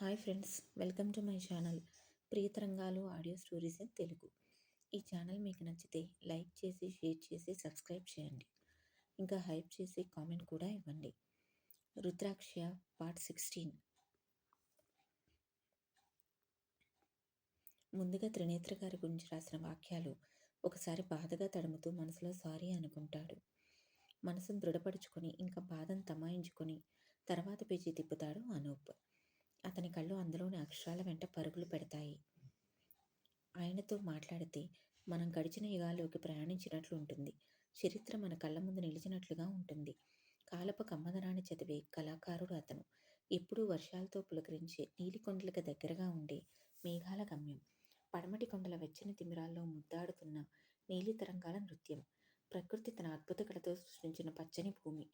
Hi friends welcome to my channel Priyatarangalu audio stories in Telugu. ఈ channel మీకు నచ్చితే like చేసి share చేసి సబ్స్క్రైబ్ చేయండి. ఇంకా హైప్ చేసి కామెంట్ కూడా ఇవ్వండి. Rudraksha part sixteen. ముందుగా త్రినేత్ర గారి గురించి రాసిన వాక్యాలు ఒకసారి బాధగా తడుముతూ మనసులో సారీ అనుకుంటాడు. మనసును దృఢపరుచుకొని ఇంకా బాధను తమాయించుకొని తర్వాత పేజీ తిప్పుతాడు అనూప్. అతని కళ్ళు అందులోని అక్షరాల వెంట పరుగులు పెడతాయి. ఆయనతో మాట్లాడితే మనం గడిచిన యుగాల్లోకి ప్రయాణించినట్లు ఉంటుంది. చరిత్ర మన కళ్ళ ముందు నిలిచినట్లుగా ఉంటుంది. కాలపు కమ్మదనాన్ని చదివే కళాకారుడు అతను. ఎప్పుడూ వర్షాలతో పులకరించే నీలికొండలకు దగ్గరగా ఉండే మేఘాల గమ్యం పడమటి కొండల వెచ్చని తిమిరాల్లో ముద్దాడుతున్న నీలి తరంగాల నృత్యం. ప్రకృతి తన అద్భుత కళతో సృష్టించిన పచ్చని భూమి.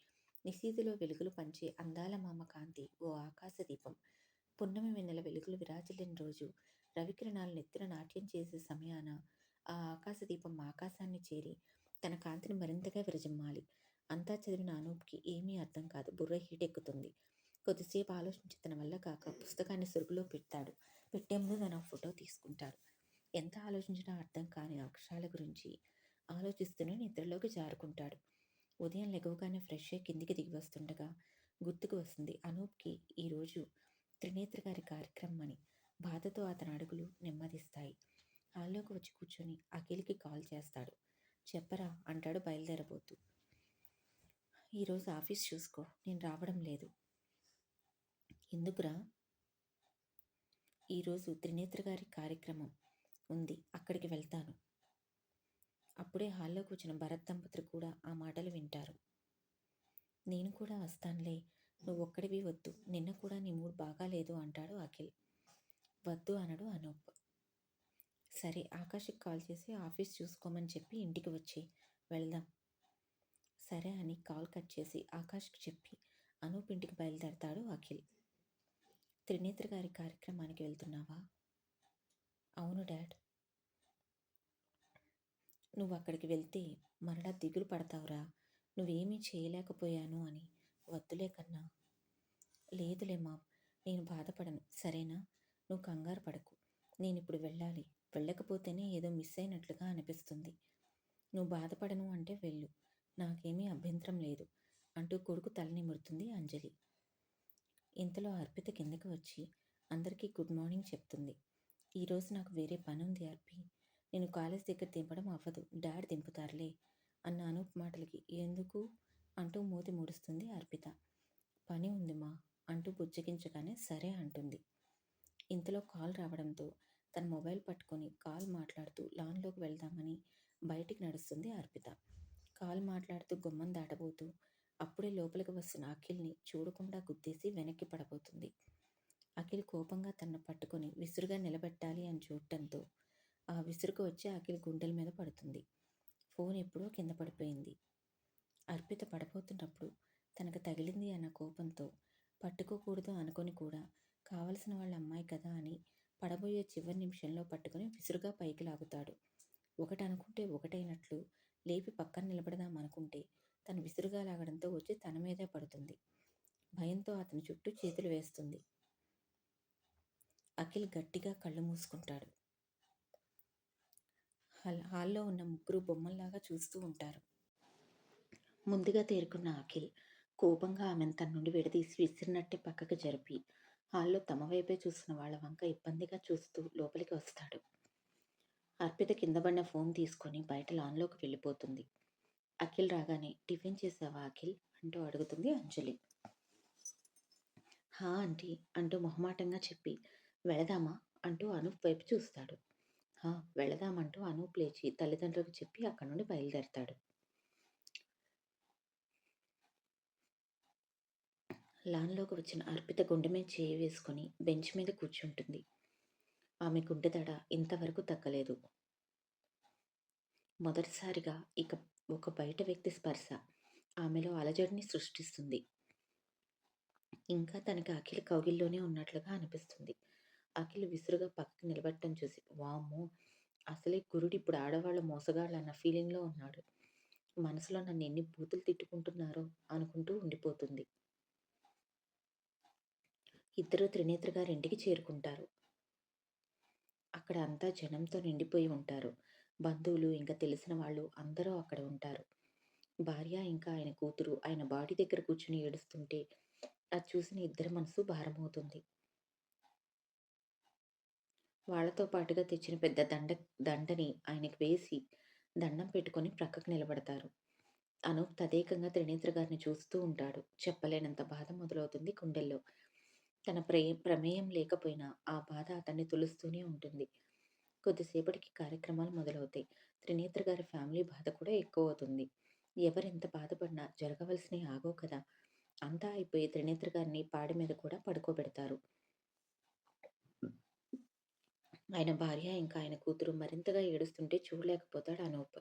నిశీదిలో వెలుగులు పంచే అందాల మామ కాంతి ఓ ఆకాశ దీపం. పున్నమి వెన్నెల వెలుగులు విరాజిల్లిన రోజు రవికిరణాలు నెత్తిన నాట్యం చేసే సమయాన ఆ ఆకాశ దీపం ఆకాశాన్ని చేరి తన కాంతిని మరింతగా విరజిమ్మాలి. అంతా చదివిన అనూప్కి ఏమీ అర్థం కాదు. బుర్ర హీటెక్కుతుంది. కొద్దిసేపు ఆలోచించి తన వల్ల కాక పుస్తకాన్ని సురుగులో పెడతాడు. పెట్టే ముందు తన ఫోటో తీసుకుంటాడు. ఎంత ఆలోచించినా అర్థం కాని అక్షరాల గురించి ఆలోచిస్తూనే నిద్రలోకి జారుకుంటాడు. ఉదయం లెగవగానే ఫ్రెష్ అయ్యి కిందికి దిగి వస్తుండగా గుర్తుకు వస్తుంది. అనూప్కి ఈరోజు త్రినేత్ర గారి కార్యక్రమం అని బాధతో అతని అడుగులు నెమ్మదిస్తాయి. హాల్లోకి వచ్చి కూర్చొని అఖిల్కి కాల్ చేస్తాడు. చెప్పరా అంటాడు బయలుదేరబోతూ. ఈరోజు ఆఫీస్ చూసుకో నేను రావడం లేదు. ఎందుకురా? ఈరోజు త్రినేత్ర గారి కార్యక్రమం ఉంది అక్కడికి వెళ్తాను. అప్పుడే హాల్లోకి వచ్చిన భరత్ దంపతులు కూడా ఆ మాటలు వింటారు. నేను కూడా వస్తానులే నువ్వు ఒక్కడివి వద్దు. నిన్న కూడా నీ మూడు బాగాలేదు అంటాడు అఖిల్. వద్దు అనడు అనూప్. సరే ఆకాష్కి కాల్ చేసి ఆఫీస్ చూసుకోమని చెప్పి ఇంటికి వచ్చి వెళ్దాం. సరే అని కాల్ కట్ చేసి ఆకాష్కి చెప్పి అనూప్ ఇంటికి బయలుదేరతాడు అఖిల్. త్రినేత్ర గారి కార్యక్రమానికి వెళ్తున్నావా? అవును డాడ్. నువ్వు అక్కడికి వెళ్తే మరలా దిగులు పడతావురా. నువ్వేమీ చేయలేకపోయాను అని వద్దులే కన్నా. లేదులే మా నేను బాధపడను. సరేనా? నువ్వు కంగారు పడకు. నేను ఇప్పుడు వెళ్ళాలి. వెళ్ళకపోతేనే ఏదో మిస్ అయినట్లుగా అనిపిస్తుంది. నువ్వు బాధపడను అంటే వెళ్ళు. నాకేమీ అభ్యంతరం లేదు. అంటూ కొడుకు తలనిమురుతుంది అంజలి. ఇంతలో అర్పిత కిందకి వచ్చి అందరికీ గుడ్ మార్నింగ్ చెప్తుంది. ఈరోజు నాకు వేరే పని ఉంది అర్పి. నేను కాలేజ్ దగ్గర దింపడం అవ్వదు. డాడ్ దింపుతారులే అన్న అనూప్ మాటలకి. ఎందుకు? అంటూ మూతి ముడుస్తుంది అర్పిత. పని ఉంది మా అంటూ బుజ్జగించగానే సరే అంటుంది. ఇంతలో కాల్ రావడంతో తన మొబైల్ పట్టుకొని కాల్ మాట్లాడుతూ లాన్లోకి వెళ్దామని బయటికి నడుస్తుంది అర్పిత. కాల్ మాట్లాడుతూ గుమ్మం దాటబోతూ అప్పుడే లోపలికి వస్తున్న అఖిల్ని చూడకుండా గుద్దేసి వెనక్కి పడబోతుంది. అఖిల్ కోపంగా తన పట్టుకొని విసురుగా నిలబెట్టాలి అని చూడటంతో ఆ విసురుకు వచ్చి అఖిల్ గుండెల మీద పడుతుంది. ఫోన్ ఎప్పుడో కింద పడిపోయింది. అర్పిత పడిపోతున్నప్పుడు తనకు తగిలింది అన్న కోపంతో పట్టుకోకూడదు అనుకొని కూడా కావలసిన వాళ్ళ అమ్మాయి కదా అని పడబోయే చివరి నిమిషంలో పట్టుకుని విసురుగా పైకి లాగుతాడు. ఒకటి అనుకుంటే ఒకటైనట్లు లేపి పక్కన నిలబడదాం అనుకుంటే తను విసురుగా లాగడంతో వచ్చి తన మీదే పడుతుంది. భయంతో అతని చుట్టూ చేతులు వేస్తుంది. అఖిల్ గట్టిగా కళ్ళు మూసుకుంటాడు. హాల్లో ఉన్న ముగ్గురు బొమ్మల్లాగా చూస్తూ ఉంటారు. ముందుగా తేరుకున్న అఖిల్ కోపంగా ఆమెను తన నుండి విడదీసి విసిరినట్టే పక్కకు జరిపి హాల్లో తమ వైపే చూసిన వాళ్ళ వంక ఇబ్బందిగా చూస్తూ లోపలికి వస్తాడు. అర్పిత కింద పడిన ఫోన్ తీసుకొని బయట లాన్లోకి వెళ్ళిపోతుంది. అఖిల్ రాగానే టిఫిన్ చేసావా అఖిల్? అంటూ అడుగుతుంది అంజలి. హా ఆంటీ అంటూ మొహమాటంగా చెప్పి వెళదామా? అంటూ అనూప్ వైపు చూస్తాడు. హా వెళదామంటూ అనూప్ లేచి తల్లిదండ్రులకు చెప్పి అక్కడి నుండి బయలుదేరతాడు. లాన్లోకి వచ్చిన అర్పిత గుండె మీద చేయి వేసుకొని బెంచ్ మీద కూర్చుంటుంది. ఆమె గుండె దడ ఇంతవరకు తగ్గలేదు. మొదటిసారిగా ఇక ఒక బయట వ్యక్తి స్పర్శ ఆమెలో అలజడిని సృష్టిస్తుంది. ఇంకా తనకి అఖిల్ కౌగిల్లోనే ఉన్నట్లుగా అనిపిస్తుంది. అఖిల్ విసురుగా పక్కకి నిలబట్టడం చూసి వామ్మో అసలే గురుడు ఇప్పుడు ఆడవాళ్ళ మోసగాళ్ళు అన్న ఫీలింగ్లో ఉన్నాడు. మనసులో నన్ను ఎన్ని బూతులు తిట్టుకుంటున్నారో అనుకుంటూ ఉండిపోతుంది. ఇద్దరు త్రినేత్ర గారింటికి చేరుకుంటారు. అక్కడ అంతా జనంతో నిండిపోయి ఉంటారు. బంధువులు, ఇంకా తెలిసిన వాళ్ళు అందరూ అక్కడ ఉంటారు. భార్య ఇంకా ఆయన కూతురు ఆయన బాడీ దగ్గర కూర్చుని ఏడుస్తుంటే, అది చూసిన ఇద్దరి మనసు భారమవుతుంది. వాళ్ళతో పాటుగా తెచ్చిన పెద్ద దండ దండని ఆయనకు వేసి, దండం పెట్టుకొని ప్రక్కకు నిలబడతారు. అనూప్ తదేకంగా త్రినేత్ర గారిని చూస్తూ ఉంటాడు. చెప్పలేనంత బాధ మొదలవుతుంది గుండెల్లో. తన ప్రే ప్రమేయం లేకపోయినా ఆ బాధ అతన్ని తులుస్తూనే ఉంటుంది. కొద్దిసేపటికి కార్యక్రమాలు మొదలవుతాయి. త్రినేత్ర గారి ఫ్యామిలీ బాధ కూడా ఎక్కువ అవుతుంది ఎవరెంత బాధపడినా జరగవలసినవి ఆగో కదా! అంతా అయిపోయి త్రినేత్ర గారిని పాడి మీద కూడా పడుకోబెడతారు. ఆయన భార్య ఇంకా ఆయన కూతురు మరింతగా ఏడుస్తుంటే చూడలేకపోతాడు అనూప్.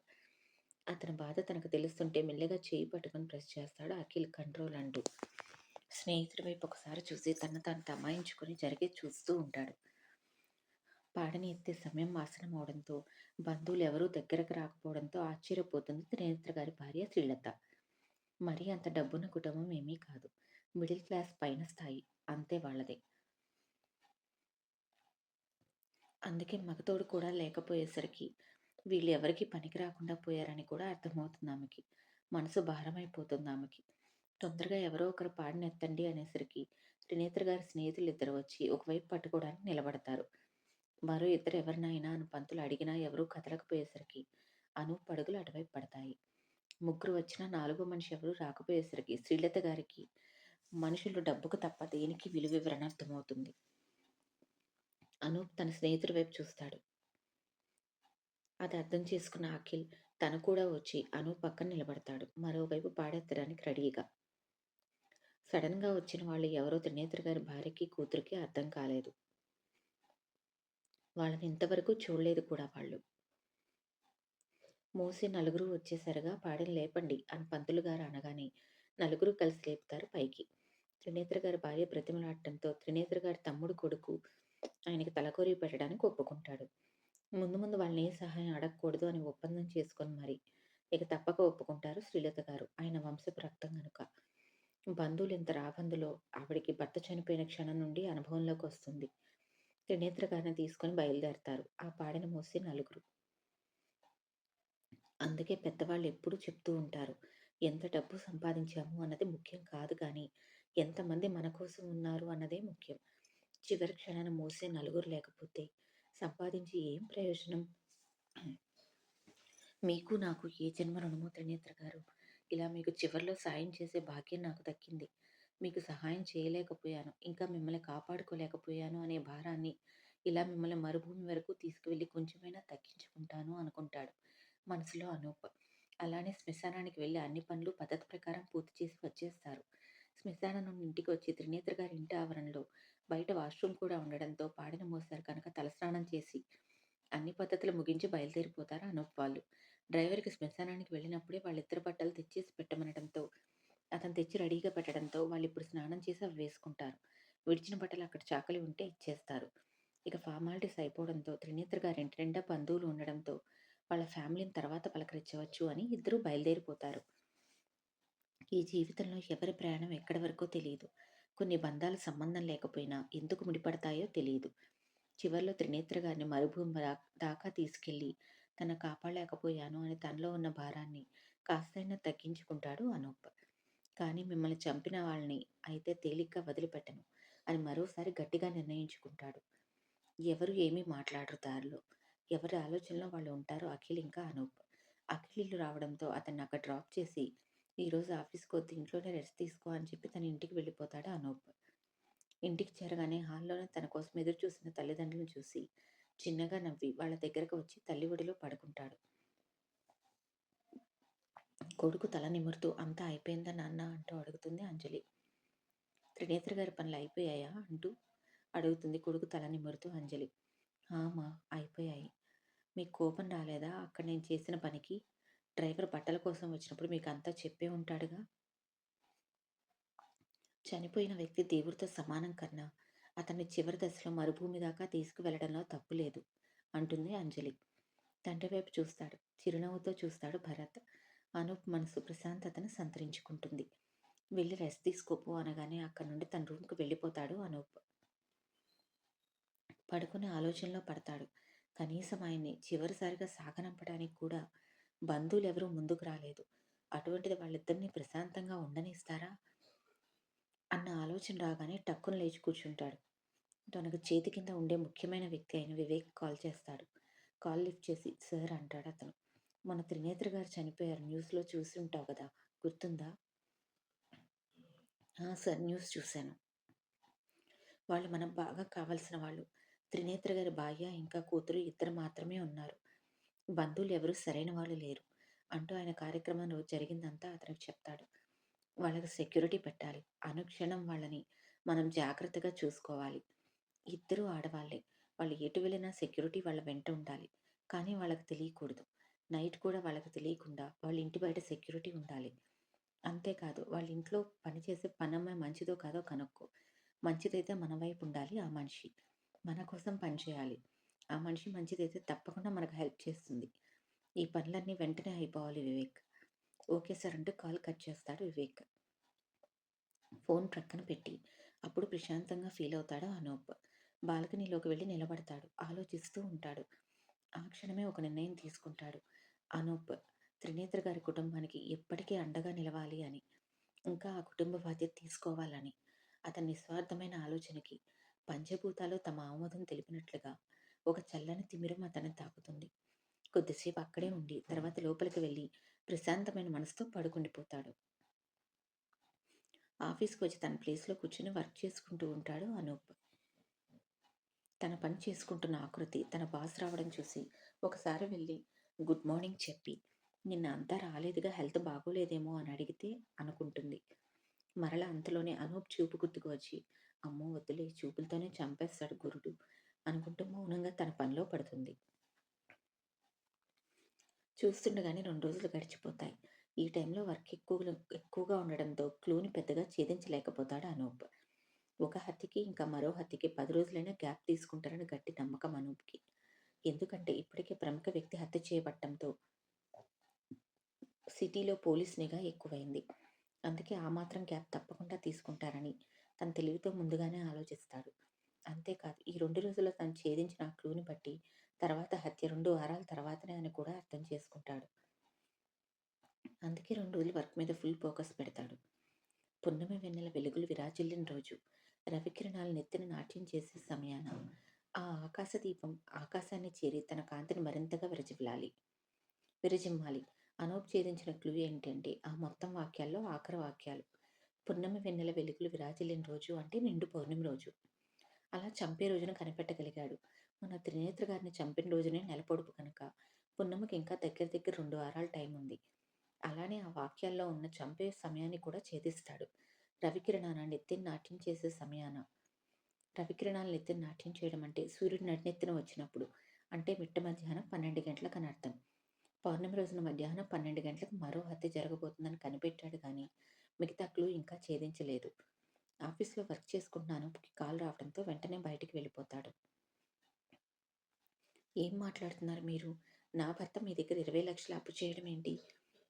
అతని బాధ తనకు తెలుస్తుంటే మెల్లగా చేయి పట్టుకొని ప్రెస్ చేస్తాడు అఖిల్ కంట్రోల్ అంటూ. స్నేహితుడి వైపు ఒకసారి చూసి తన తాను తమాయించుకొని జరిగే చూస్తూ ఉంటాడు. పాడని ఎత్తే సమయం ఆసనం అవడంతో బంధువులు ఎవరూ దగ్గరకు రాకపోవడంతో ఆశ్చర్యపోతుంది త్రినేత్ర గారి భార్య శ్రీలత. మరీ అంత డబ్బున్న కుటుంబం ఏమీ కాదు. మిడిల్ క్లాస్ పైన స్థాయి. అంతే వాళ్ళదే. అందుకే మగతోడు కూడా లేకపోయేసరికి వీళ్ళు ఎవరికీ పనికి రాకుండా పోయారని కూడా అర్థమవుతుంది ఆమెకి. మనసు భారమైపోతుంది ఆమెకి. తొందరగా ఎవరో ఒకరు పాడినెత్తండి అనేసరికి త్రినేత్ర గారి స్నేహితులు ఇద్దరు వచ్చి ఒకవైపు పట్టుకోవడానికి నిలబడతారు. మరో ఇద్దరు ఎవరినైనా అని పంతులు అడిగినా ఎవరూ కదలకపోయేసరికి అనూప్ పడుగులు అటువైపు పడతాయి. ముగ్గురు వచ్చినా నాలుగో మనిషి ఎవరు రాకపోయేసరికి శ్రీలత గారికి మనుషులు డబ్బుకు తప్ప దేనికి విలువివ్వరని అర్థమవుతుంది. అనూప్ తన స్నేహితుడి వైపు చూస్తాడు. అది అర్థం చేసుకున్న అఖిల్ తను కూడా వచ్చి అనూప్ పక్కన నిలబడతాడు. మరోవైపు పాడెత్తడానికి రెడీగా. సడన్‌గా వచ్చిన వాళ్ళు ఎవరో త్రినేత్ర గారి భార్యకి, కూతురికి అర్థం కాలేదు. వాళ్ళని ఇంతవరకు చూడలేదు కూడా వాళ్ళు. మూసి నలుగురు వచ్చేసరిగా పాడెని లేపండి అని పంతులు గారు అనగానే నలుగురు కలిసి లేపుతారు పైకి. త్రినేత్ర గారి భార్య ప్రతిమలాడటంతో త్రినేత్ర గారి తమ్ముడు కొడుకు ఆయనకి తలకొరి పెట్టడానికి ఒప్పుకుంటాడు. ముందు ముందు వాళ్ళని ఏ సహాయం అడగకూడదు అని ఒప్పందం చేసుకొని మరి ఇక తప్పక ఒప్పుకుంటారు శ్రీలత గారు. ఆయన వంశపు రక్తం కనుక బంధువులు ఇంత రాబందులో ఆవిడికి భర్త చనిపోయిన క్షణం నుండి అనుభవంలోకి వస్తుంది. త్రినేత్ర గారిని తీసుకొని బయలుదేరతారు. ఆ పాడెను మూసి నలుగురు. అందుకే పెద్దవాళ్ళు ఎప్పుడూ చెప్తూ ఉంటారు. ఎంత డబ్బు సంపాదించాము అన్నది ముఖ్యం కాదు కానీ ఎంతమంది మన కోసం ఉన్నారు అన్నదే ముఖ్యం. చివరి క్షణాన మూసే నలుగురు లేకపోతే సంపాదించి ఏం ప్రయోజనం? మీకు నాకు ఏ జన్మ రుణమో త్రినేత్ర గారు. ఇలా మీకు చివరిలో సాయం చేసే భాగ్యం నాకు దక్కింది. మీకు సహాయం చేయలేకపోయాను. ఇంకా మిమ్మల్ని కాపాడుకోలేకపోయాను అనే భారాన్ని ఇలా మిమ్మల్ని మరుభూమి వరకు తీసుకువెళ్ళి కొంచెమైనా తగ్గించుకుంటాను అనుకుంటాడు మనసులో అనూప్. అలానే శ్మశానానికి వెళ్ళి అన్ని పనులు పద్ధతి ప్రకారం పూర్తి చేసి వచ్చేస్తారు. శ్మశానం నుండి ఇంటికి వచ్చి త్రినేత్ర గారి ఇంటి ఆవరణలో బయట వాష్‌రూమ్ కూడా ఉండడంతో పాడిన మోస్తారు కనుక తలస్నానం చేసి అన్ని పద్ధతులు ముగించి బయలుదేరిపోతారు అనూప్ వాళ్ళు. డ్రైవర్‌కి శ్మశానానికి వెళ్ళినప్పుడే వాళ్ళిద్దరు బట్టలు తెచ్చేసి పెట్టమనడంతో అతను తెచ్చి రెడీగా పెట్టడంతో వాళ్ళు ఇప్పుడు స్నానం చేసి అవి వేసుకుంటారు. విడిచిన బట్టలు అక్కడ చాకలి ఉంటే ఇచ్చేస్తారు. ఇక ఫార్మాలిటీస్ అయిపోవడంతో త్రినేత్ర గారి ఇంటి నిండా బంధువులు ఉండడంతో వాళ్ళ ఫ్యామిలీని తర్వాత పలకరించవచ్చు అని ఇద్దరూ బయలుదేరిపోతారు. ఈ జీవితంలో ఎవరి ప్రయాణం ఎక్కడి వరకో తెలియదు కొన్ని బంధాలు సంబంధం లేకపోయినా ఎందుకు ముడిపడతాయో తెలియదు చివర్లో త్రినేత్ర గారిని మరుభూమి దాకా తీసుకెళ్ళి తను కాపాడలేకపోయాను అని తనలో ఉన్న భారాన్ని కాస్తైనా తగ్గించుకుంటాడు అనూప్. కానీ మిమ్మల్ని చంపిన వాళ్ళని అయితే తేలిగ్గా వదిలిపెట్టను అని మరోసారి గట్టిగా నిర్ణయించుకుంటాడు. ఎవరు ఏమీ మాట్లాడరు దారిలో. ఎవరి ఆలోచనలో వాళ్ళు ఉంటారో అఖిల్ ఇంకా అనూప్. అఖిల్ ఇల్లు రావడంతో అతన్ని అక్కడ డ్రాప్ చేసి ఈరోజు ఆఫీస్‌కి వద్దు ఇంట్లోనే రెస్ట్ తీసుకో అని చెప్పి తన ఇంటికి వెళ్ళిపోతాడు అనూప్. ఇంటికి చేరగానే హాల్‌లోనే తన కోసం ఎదురు చూసిన తల్లిదండ్రులను చూసి చిన్నగా నవ్వి వాళ్ళ దగ్గరకు వచ్చి తల్లి ఒడిలో పడుకుంటాడు. కొడుకు తల నిమురుతూ అంతా అయిపోయిందా నాన్నా అంటూ అడుగుతుంది అంజలి. త్రినేత్ర గారి పనులు అయిపోయాయా అంటూ అడుగుతుంది కొడుకు తల నిమురుతూ అంజలి. ఆ అయిపోయాయి. మీకు కోపం రాలేదా అక్కడ నేను చేసిన పనికి? డ్రైవర్ బట్టల కోసం వచ్చినప్పుడు మీకు అంతా చెప్పే ఉంటాడుగా? చనిపోయిన వ్యక్తి దేవుడితో సమానం కన్నా అతన్ని చివరి దశలో మరుభూమి దాకా తీసుకువెళ్ళడంలో తప్పు లేదు అంటుంది అంజలి. తండ్రి వైపు చూస్తాడు. చిరునవ్వుతో చూస్తాడు భరత్. అనూప్ మనసు ప్రశాంతతను సంతరించుకుంటుంది. వెళ్ళి రెస్ట్ తీసుకోపో అనగానే అక్కడి నుండి తన రూమ్‌కి వెళ్ళిపోతాడు అనూప్. పడుకుని ఆలోచనలో పడతాడు. కనీసం ఆయన్ని చివరిసారిగా సాగనంపడానికి కూడా బంధువులు ఎవరూ ముందుకు రాలేదు. అటువంటిది వాళ్ళిద్దరిని ప్రశాంతంగా ఉండనిస్తారా? అన్న ఆలోచన రాగానే టక్కున లేచి కూర్చుంటాడు. తనకు చేతి కింద ఉండే ముఖ్యమైన వ్యక్తి అయిన వివేక్ కాల్ చేస్తాడు. కాల్ లిఫ్ట్ చేసి సార్ అంటాడు అతను మన త్రినేత్ర గారు చనిపోయారు. న్యూస్‌లో చూసి ఉంటావు కదా! గుర్తుందా? సార్ న్యూస్ చూశాను. వాళ్ళు మనం బాగా కావాల్సిన వాళ్ళు. త్రినేత్ర గారి భార్య, ఇంకా కూతురు ఇద్దరు మాత్రమే ఉన్నారు. బంధువులు ఎవరు సరైన వాళ్ళు లేరు. అంటూ ఆయన కార్యక్రమంలో జరిగిందంతా అతనికి చెప్తాడు. వాళ్ళకి సెక్యూరిటీ పెట్టాలి. అనుక్షణం వాళ్ళని మనం జాగ్రత్తగా చూసుకోవాలి. ఇద్దరూ ఆడవాళ్ళే. వాళ్ళు ఎటు వెళ్ళినా సెక్యూరిటీ వాళ్ళ వెంట ఉండాలి. కానీ వాళ్ళకి తెలియకూడదు. నైట్ కూడా వాళ్ళకి తెలియకుండా వాళ్ళ ఇంటి బయట సెక్యూరిటీ ఉండాలి. అంతేకాదు వాళ్ళ ఇంట్లో పనిచేసే పనమ్మాయి మంచిదో కాదో కనుక్కో. మంచిదైతే మన వైపు ఉండాలి ఆ మనిషి. మన కోసం పనిచేయాలి. ఆ మనిషి మంచిదైతే తప్పకుండా మనకు హెల్ప్ చేస్తుంది. ఈ పనులన్నీ వెంటనే అయిపోవాలి వివేక్. ఓకే సార్ అంటూ కాల్ కట్ చేస్తాడు వివేక్. ఫోన్ ప్రక్కన పెట్టి అప్పుడు ప్రశాంతంగా ఫీల్ అవుతాడు అనూప్. బాల్కనీలోకి వెళ్ళి నిలబడతాడు. ఆలోచిస్తూ ఉంటాడు. ఆ క్షణమే ఒక నిర్ణయం తీసుకుంటాడు. అనూప్ త్రినేత్ర గారి కుటుంబానికి ఎప్పటికీ అండగా నిలవాలి అని. ఇంకా ఆ కుటుంబ బాధ్యత తీసుకోవాలని. అతని నిస్వార్థమైన ఆలోచనకి పంచభూతాలు తమ ఆమోదం తెలిపినట్లుగా ఒక చల్లని తిమిరం అతన్ని తాకుతుంది. కొద్దిసేపు అక్కడే ఉండి తర్వాత లోపలికి వెళ్ళి ప్రశాంతమైన మనసుతో పడుకుండిపోతాడు. ఆఫీస్‌కి వచ్చి తన ప్లేస్‌లో కూర్చొని వర్క్ చేసుకుంటూ ఉంటాడు అనూప్. తన పని చేసుకుంటున్న ఆకృతి తన బాస్ రావడం చూసి ఒకసారి వెళ్ళి గుడ్ మార్నింగ్ చెప్పి నిన్న అంతా రాలేదుగా హెల్త్ బాగోలేదేమో అని అడిగితే అనుకుంటుంది. మరలా అంతలోనే అనూప్ చూపు గుర్తుకు వచ్చి అమ్మో వద్దులే చూపులతోనే చంపేస్తాడు గురుడు అనుకుంటూ మౌనంగా తన పనిలో పడుతుంది. చూస్తుండగానే రెండు రోజులు గడిచిపోతాయి. ఈ టైంలో వర్క్ ఎక్కువ ఎక్కువగా ఉండడంతో క్లూని పెద్దగా ఛేదించలేకపోతాడు అనూప్. ఒక హత్యకి ఇంకా మరో హత్యకి పది రోజులైనా గ్యాప్ తీసుకుంటారని గట్టి నమ్మకం అనూప్‌కి. ఎందుకంటే ఇప్పటికే ప్రముఖ వ్యక్తి హత్య చేయబట్టంతో సిటీలో పోలీస్ నిఘా ఎక్కువైంది. అందుకే ఆ మాత్రం గ్యాప్ తప్పకుండా తీసుకుంటారని తన తెలివితో ముందుగానే ఆలోచిస్తాడు. అంతేకాదు ఈ రెండు రోజుల్లో తను ఛేదించిన ఆ క్లూని బట్టి తర్వాత హత్య రెండు వారాల తర్వాతనే అని కూడా అర్థం చేసుకుంటాడు. అందుకే రెండు రోజులు వర్క్ మీద ఫుల్ ఫోకస్ పెడతాడు. పున్నమి వెన్నెల వెలుగులు విరాజిల్లిన రోజు. రవికిరణాలు నెత్తిన నాట్యం చేసే సమయాన ఆ ఆకాశ దీపం ఆకాశాన్ని చేరి తన కాంతిని మరింతగా విరజిల్లాలి విరజిమ్మాలి. అనూప్ ఛేదించిన క్లూ ఏంటంటే ఆ మొత్తం వాక్యాల్లో ఆఖరి వాక్యాలు. పున్నమి వెన్నెల వెలుగులు విరాజిల్లిన రోజు అంటే నిండు పౌర్ణమి రోజు. అలా చంపే రోజున కనిపెట్టగలిగాడు. మన త్రినేత్ర గారిని చంపిన రోజునే నెలపొడుపు కనుక పున్నమికి ఇంకా దగ్గర దగ్గర రెండు వారాల టైం ఉంది. అలానే ఆ వాక్యాల్లో ఉన్న చంపే సమయాన్ని కూడా ఛేదిస్తాడు. రవికిరణాన నెత్తిని నాట్యం చేసే సమయాన రవికిరణాలు నెత్తిని నాట్యం చేయడం అంటే సూర్యుడు నడినెత్తిన వచ్చినప్పుడు అంటే మిట్ట మధ్యాహ్నం పన్నెండు గంటలకు అని అర్థం. పౌర్ణమి రోజున మధ్యాహ్నం పన్నెండు గంటలకు మరో హత్య జరగబోతుందని కనిపెట్టాడు కానీ మిగతా క్లూ ఇంకా ఛేదించలేదు. ఆఫీస్‌లో వర్క్ చేసుకుంటున్నాను కాల్ రావడంతో వెంటనే బయటికి వెళ్ళిపోతాడు. ఏం మాట్లాడుతున్నారు మీరు? నా భర్త మీ దగ్గర ఇరవై లక్షలు అప్పు చేయడం ఏంటి?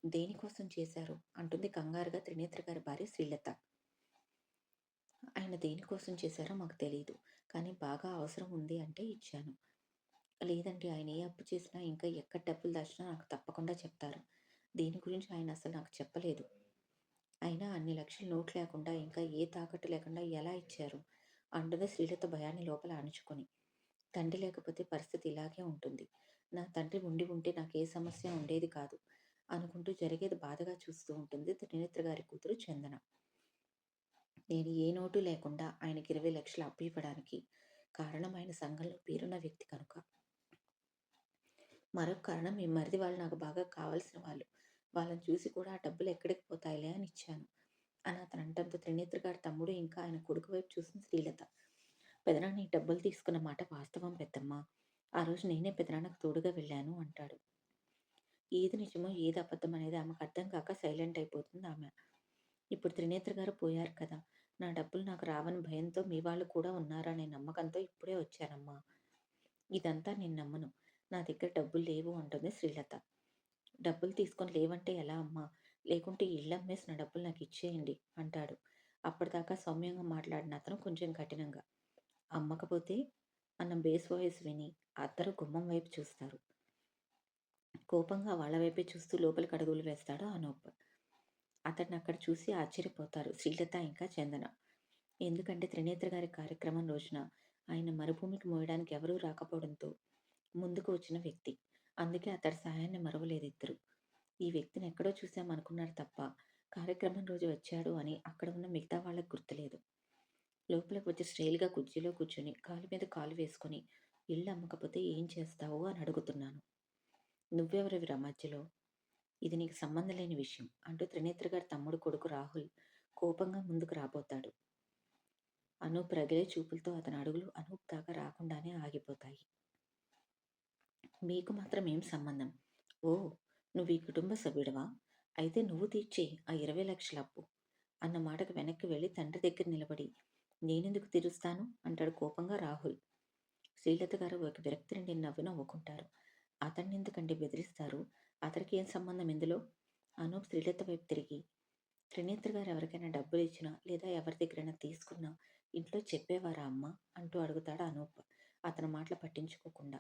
దేనికోసం చేశారు? అంటుంది కంగారుగా త్రినేత్ర గారి భార్య శ్రీలత. ఆయన దేనికోసం చేశారో మాకు తెలియదు కానీ బాగా అవసరం ఉంది అంటే ఇచ్చాను. లేదండి ఆయన ఏ అప్పు చేసినా ఇంకా ఎక్కడ డబ్బులు దాచినా నాకు తప్పకుండా చెప్తారు. దీని గురించి ఆయన అసలు నాకు చెప్పలేదు. అయినా అన్ని లక్షలు నోట్ లేకుండా ఇంకా ఏ తాకట్టు లేకుండా ఎలా ఇచ్చారు? అంటుంది శ్రీలత భయాన్ని లోపల అణుచుకొని. తండ్రి లేకపోతే పరిస్థితి ఇలాగే ఉంటుంది. నా తండ్రి ఉండి ఉంటే నాకు ఏ సమస్య ఉండేది కాదు. అనుకుంటూ జరిగేది బాధగా చూస్తూ ఉంటుంది త్రినేత్ర గారి కూతురు చందన. నేను ఏ నోటు లేకుండా ఆయనకి ఇరవై లక్షలు అప్పు ఇవ్వడానికి కారణం ఆయన సంఘంలో పేరున్న వ్యక్తి కనుక. మరొక కారణం మీ మరిది వాళ్ళు నాకు బాగా కావాల్సిన వాళ్ళు. వాళ్ళని చూసి కూడా ఆ డబ్బులు ఎక్కడికి పోతాయిలే అని ఇచ్చాను. అని అతను అంటంతో త్రినేత్ర గారి తమ్ముడు ఇంకా ఆయన కొడుకు వైపు చూసిన శ్రీలత. పెదనాన్న ఈ డబ్బులు తీసుకున్న మాట వాస్తవం పెద్దమ్మ ఆ రోజు నేనే పెదనాన్నకు తోడుగా వెళ్ళాను అంటాడు. ఏది నిజమో ఏది అబద్ధం అనేది ఆమెకు అర్థం కాక సైలెంట్ అయిపోతుంది ఆమె. ఇప్పుడు త్రినేత్ర గారు పోయారు కదా! నా డబ్బులు నాకు రావని భయంతో మీ వాళ్ళు కూడా ఉన్నారనే నమ్మకంతో ఇప్పుడే వచ్చానమ్మా. ఇదంతా నేను నమ్మను. నా దగ్గర డబ్బులు లేవు అంటుంది శ్రీలత. డబ్బులు తీసుకొని లేవంటే ఎలా అమ్మా? లేకుంటే ఇళ్ళు ఇల్లు అమ్మేసి నా డబ్బులు నాకు ఇచ్చేయండి అంటాడు. అప్పటిదాకా సౌమ్యంగా మాట్లాడిన అతను కొంచెం కఠినంగా. అమ్మకపోతే అన్న బేస్ వాయిస్ విని అద్దరు గుమ్మం వైపు చూస్తారు. కోపంగా వాళ్ళ వైపే చూస్తూ లోపలికి అడుగులు వేస్తాడు అనూప్. అతన్ని అక్కడ చూసి ఆశ్చర్యపోతారు శ్రీలత ఇంకా చందన. ఎందుకంటే త్రినేత్ర గారి కార్యక్రమం రోజున ఆయన మరుభూమికి మోయడానికి ఎవరూ రాకపోవడంతో ముందుకు వచ్చిన వ్యక్తి. అందుకే అతడి సహాయాన్ని ఇద్దరు ఈ వ్యక్తిని ఎక్కడో చూశామనుకున్నారు తప్ప కార్యక్రమం రోజు వచ్చాడు అని అక్కడ ఉన్న మిగతా వాళ్ళకి గుర్తులేదు. లోపలికి వచ్చి స్టైల్‌గా కుర్చీలో కూర్చొని కాలు మీద కాలు వేసుకొని ఇల్లు అమ్మకపోతే ఏం చేస్తావు అని అడుగుతున్నాను. నువ్వెవరివిరా మధ్యలో? ఇది నీకు సంబంధం లేని విషయం అంటూ త్రినేత్ర గారి తమ్ముడు కొడుకు రాహుల్ కోపంగా ముందుకు రాబోతాడు. అనూప్ రగిలే చూపులతో అతని అడుగులు అనూప్ దాకా రాకుండానే ఆగిపోతాయి. మీకు మాత్రం ఏం సంబంధం? ఓ నువ్వు ఈ కుటుంబ సభ్యుడవా అయితే నువ్వు తీర్చే ఆ ఇరవై లక్షల అప్పు అన్న మాటకు వెనక్కి వెళ్ళి తండ్రి దగ్గర నిలబడి నేనెందుకు తీరుస్తాను అంటాడు కోపంగా రాహుల్. శ్రీలత గారు ఒక విరక్తి నుండి నవ్వు నవ్వుకుంటారు. అతన్ని ఎందుకంటే బెదిరిస్తారు? అతనికి ఏం సంబంధం ఇందులో? అనూప్ శ్రీలత వైపు తిరిగి త్రినేత్ర గారు ఎవరికైనా డబ్బులు ఇచ్చినా లేదా ఎవరి దగ్గరైనా తీసుకున్నా ఇంట్లో చెప్పేవారా అమ్మ? అంటూ అడుగుతాడు అనూప్ అతని మాటలు పట్టించుకోకుండా.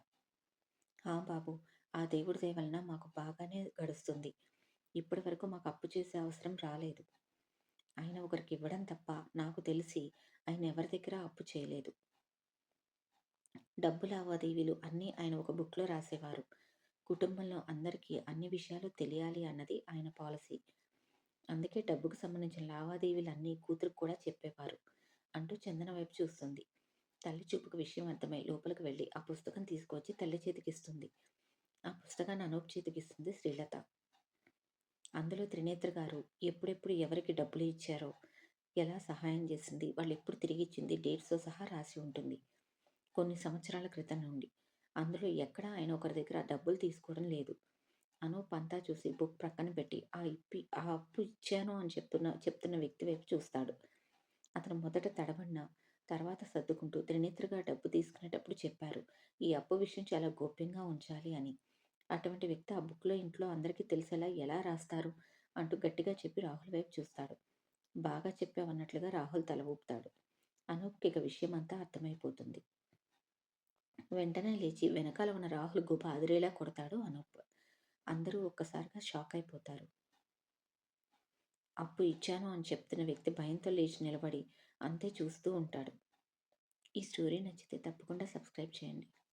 ఆ బాబు ఆ దేవుడి దేవలన మాకు బాగానే గడుస్తుంది. ఇప్పటి వరకు మాకు అప్పు చేసే అవసరం రాలేదు. ఆయన ఒకరికి ఇవ్వడం తప్ప నాకు తెలిసి ఆయన ఎవరి దగ్గర అప్పు చేయలేదు. డబ్బు లావాదేవీలు అన్నీ ఆయన ఒక బుక్‌లో రాసేవారు. కుటుంబంలో అందరికీ అన్ని విషయాలు తెలియాలి అన్నది ఆయన పాలసీ. అందుకే డబ్బుకు సంబంధించిన లావాదేవీలన్నీ కూతురు కూడా చెప్పేవారు. అంటూ చందన వైపు చూస్తుంది. తల్లి చూపుకు విషయం అర్థమై లోపలికి వెళ్ళి ఆ పుస్తకం తీసుకువచ్చి తల్లి చేతికిస్తుంది. ఆ పుస్తకాన్ని అనూప్ చేతికిస్తుంది శ్రీలత. అందులో త్రినేత్ర గారు ఎప్పుడెప్పుడు ఎవరికి డబ్బులు ఇచ్చారో, ఎలా సహాయం చేసింది, వాళ్ళెప్పుడు తిరిగిచ్చింది డేట్స్‌తో సహా రాసి ఉంటుంది. కొన్ని సంవత్సరాల క్రితం నుండి. అందులో ఎక్కడా ఆయన ఒకరి దగ్గర డబ్బులు తీసుకోవడం లేదు. అనూప్ అంతా చూసి బుక్ ప్రక్కన పెట్టి ఆ ఇప్పి ఆ అప్పు ఇచ్చాను అని చెప్తున్న చెప్తున్న వ్యక్తి వైపు చూస్తాడు. అతను మొదట తడబడిన తర్వాత సర్దుకుంటూ త్రినేత్రగా డబ్బు తీసుకునేటప్పుడు చెప్పారు. ఈ అప్పు విషయం చాలా గోప్యంగా ఉంచాలి అని. అటువంటి వ్యక్తి ఆ బుక్‌లో ఇంట్లో అందరికీ తెలిసేలా ఎలా రాస్తారు? అంటూ గట్టిగా చెప్పి రాహుల్ వైపు చూస్తాడు. బాగా చెప్పావన్నట్లుగా రాహుల్ తల ఊపుతాడు. అనూప్‌కి ఇక విషయమంతా అర్థమైపోతుంది. వెంటనే లేచి వెనకాల ఉన్న రాహుల్ గుబ అదిరేలా కొడతాడు అనూప్. అందరూ ఒక్కసారిగా షాక్ అయిపోతారు. అప్పు ఇచ్చాను అని చెప్తున్న వ్యక్తి భయంతో లేచి నిలబడి అంతే చూస్తూ ఉంటాడు. ఈ స్టోరీ నచ్చితే తప్పకుండా సబ్స్క్రైబ్ చేయండి.